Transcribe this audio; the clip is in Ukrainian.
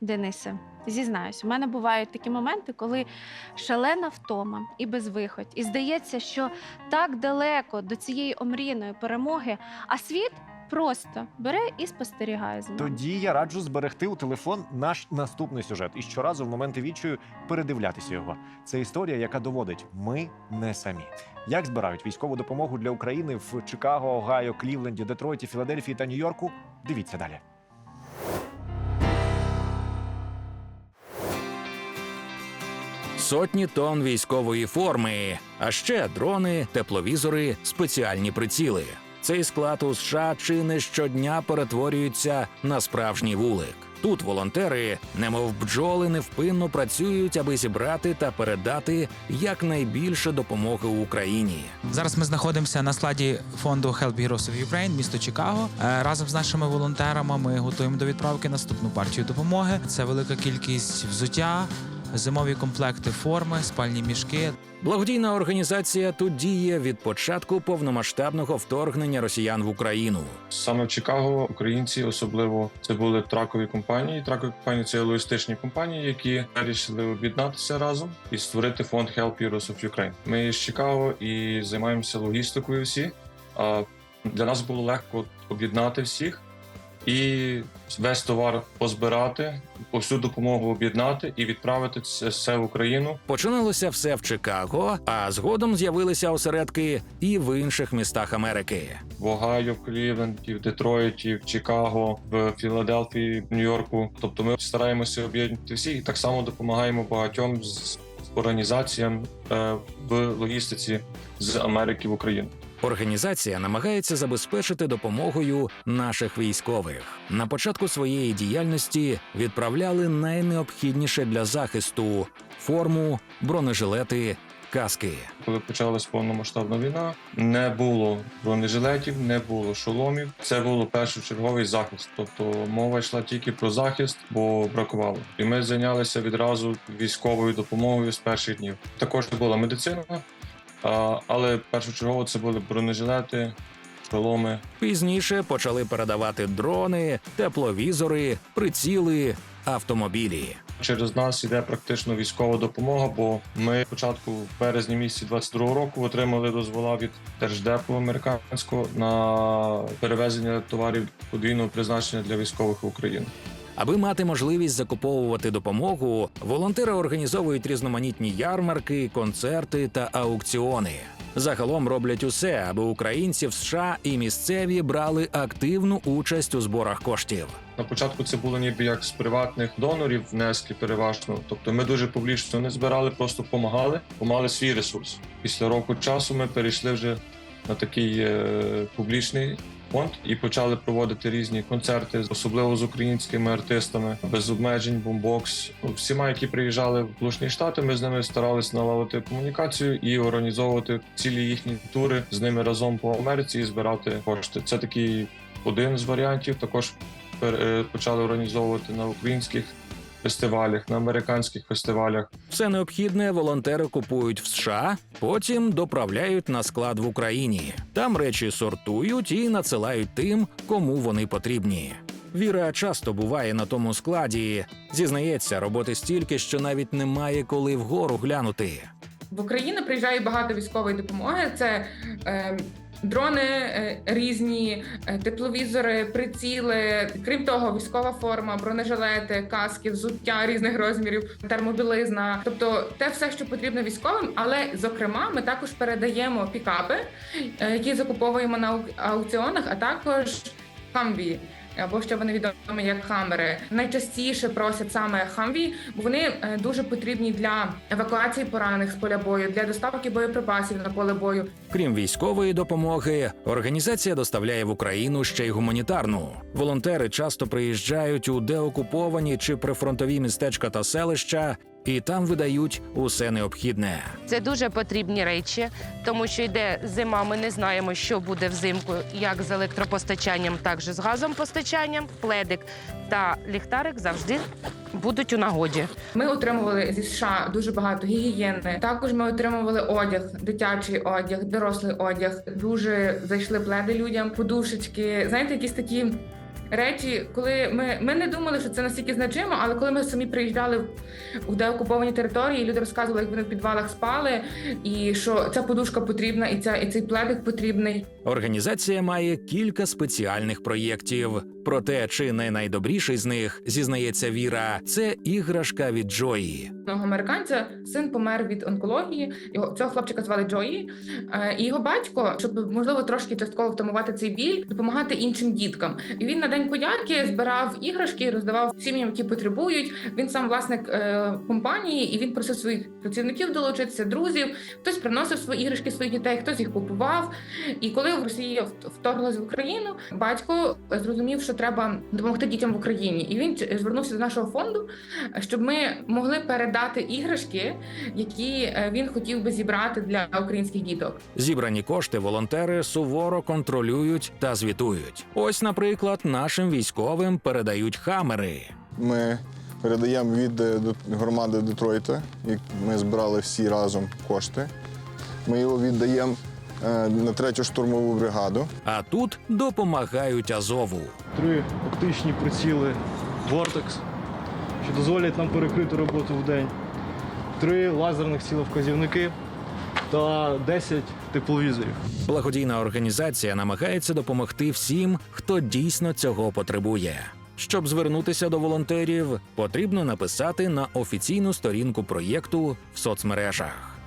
Денисе, зізнаюсь, у мене бувають такі моменти, коли шалена втома і безвихідь. І здається, що так далеко до цієї омріяної перемоги, а світ просто бере і спостерігає за. Тоді я раджу зберегти у телефон наш наступний сюжет і щоразу в моменти відчаю передивлятися його. Це історія, яка доводить, ми не самі. Як збирають військову допомогу для України в Чикаго, Огайо, Клівленді, Детройті, Філадельфії та Нью-Йорку? Дивіться далі. Сотні тонн військової форми, а ще дрони, тепловізори, спеціальні приціли. Цей склад у США чи не щодня перетворюється на справжній вулик. Тут волонтери, немов бджоли, невпинно працюють, аби зібрати та передати якнайбільше допомоги Україні. Зараз ми знаходимося на складі фонду Help Heroes of Ukraine, місто Чикаго. Е, Разом з нашими волонтерами ми готуємо до відправки наступну партію допомоги. Це велика кількість взуття, зимові комплекти форми, спальні мішки. Благодійна організація тут діє від початку повномасштабного вторгнення росіян в Україну. Саме в Чикаго українці, особливо це були тракові компанії. Тракові компанії це логістичні компанії, які вирішили об'єднатися разом і створити фонд Help Heroes of Ukraine. Ми з Чикаго і займаємося логістикою. Всі а для нас було легко об'єднати всіх і весь товар позбирати, всю допомогу об'єднати і відправити це все в Україну. Починалося все в Чикаго, а згодом з'явилися осередки і в інших містах Америки. в Огайо, в Клівленді, в Детройті, в Чикаго, в Філадельфії, в Нью-Йорку. Тобто ми стараємося об'єднати всіх і так само допомагаємо багатьом з організаціям е, в логістиці з Америки в Україну. Організація намагається забезпечити допомогою наших військових. На початку своєї діяльності відправляли найнеобхідніше для захисту форму, бронежилети, каски. Коли почалась повномасштабна війна, не було бронежилетів, не було шоломів. Це було першочерговий захист. Тобто мова йшла тільки про захист, бо бракувало. І ми зайнялися відразу військовою допомогою з перших днів. Також була медицина, а, але першочергово це були бронежилети, шоломи. Пізніше почали передавати дрони, тепловізори, приціли, автомобілі. Через нас іде практично військова допомога, бо ми початку в березні місяці 22 року отримали дозвола від держдепу американського на перевезення товарів подвійного призначення для військових в Україну. Аби мати можливість закуповувати допомогу, волонтери організовують різноманітні ярмарки, концерти та аукціони. Загалом роблять усе, аби українці в США і місцеві брали активну участь у зборах коштів. На початку це було ніби як з приватних донорів внески переважно. Тобто ми дуже публічно не збирали, просто допомагали, бо мали свій ресурс. Після року часу ми перейшли вже на такий е, публічний фонд і почали проводити різні концерти, особливо з українськими артистами, без обмежень, бомбокс. Всіма, які приїжджали в Сполучені Штати, ми з ними старалися налагодити комунікацію і організовувати цілі їхні тури з ними разом по Америці і збирати кошти. Це такий один з варіантів. Також е, почали організовувати на українських фестивалях, на американських фестивалях. Все необхідне волонтери купують в США, потім доправляють на склад в Україні. Там речі сортують і надсилають тим, кому вони потрібні. Віра часто буває на тому складі. Зізнається, роботи стільки, що навіть немає коли вгору глянути. В Україну приїжджає багато військової допомоги. Це е, дрони е, різні, е, тепловізори, приціли. Крім того, військова форма, бронежилети, каски, взуття різних розмірів, термобілизна. Тобто, те все, що потрібно військовим. Але зокрема, ми також передаємо пікапи, е, які закуповуємо на аук- аукціонах, а також хамві. Або ще вони відомі як хамери. Найчастіше просять саме хамві, бо вони е, дуже потрібні для евакуації поранених з поля бою, для доставки боєприпасів на поле бою. Крім військової допомоги, організація доставляє в Україну ще й гуманітарну. Волонтери часто приїжджають у деокуповані чи прифронтові містечка та селища, і там видають усе необхідне. Це дуже потрібні речі, тому що йде зима. Ми не знаємо, що буде взимку, як з електропостачанням, так і з газом постачанням. Пледик та ліхтарик завжди будуть у нагоді. Ми отримували зі США дуже багато гігієни. Також ми отримували одяг, дитячий одяг, дорослий одяг. Дуже зайшли пледи людям, подушечки. Знаєте, якісь такі речі, коли ми, ми не думали, що це настільки значимо, але коли ми самі приїжджали в- деокуповані території, люди розказували, як вони в підвалах спали, і що ця подушка потрібна, і ця і цей пледик потрібний. Організація має кілька спеціальних проєктів. Проте, чи не найдобріший з них, зізнається Віра, це іграшка від Джої. Одного американця син помер від онкології. Його цього хлопчика звали Джої. Е, І його батько, щоб можливо трошки частково втамувати цей біль, допомагати іншим діткам. І він на день подяки збирав іграшки, роздавав сім'ям, які потребують. Він сам власник е, компанії, і він просив своїх працівників долучитися, друзів. Хтось приносив свої іграшки своїх дітей, хтось їх купував. І коли Росія вт- вторглась в Україну, батько зрозумів, що треба допомогти дітям в Україні, і він звернувся до нашого фонду, щоб ми могли передати іграшки, які е, він хотів би зібрати для українських діток. Зібрані кошти волонтери суворо контролюють та звітують. Ось, наприклад, нашим військовим передають хамери. Ми передаємо від е, громади Детройта, як ми збирали всі разом кошти. Ми його віддаємо е, на третю штурмову бригаду. А тут допомагають Азову. три оптичні приціли Vortex, що дозволять нам перекрити роботу в день, три лазерних ціловказівники та 10 тепловізорів. Благодійна організація намагається допомогти всім, хто дійсно цього потребує. Щоб звернутися до волонтерів, потрібно написати на офіційну сторінку проєкту в соцмережах.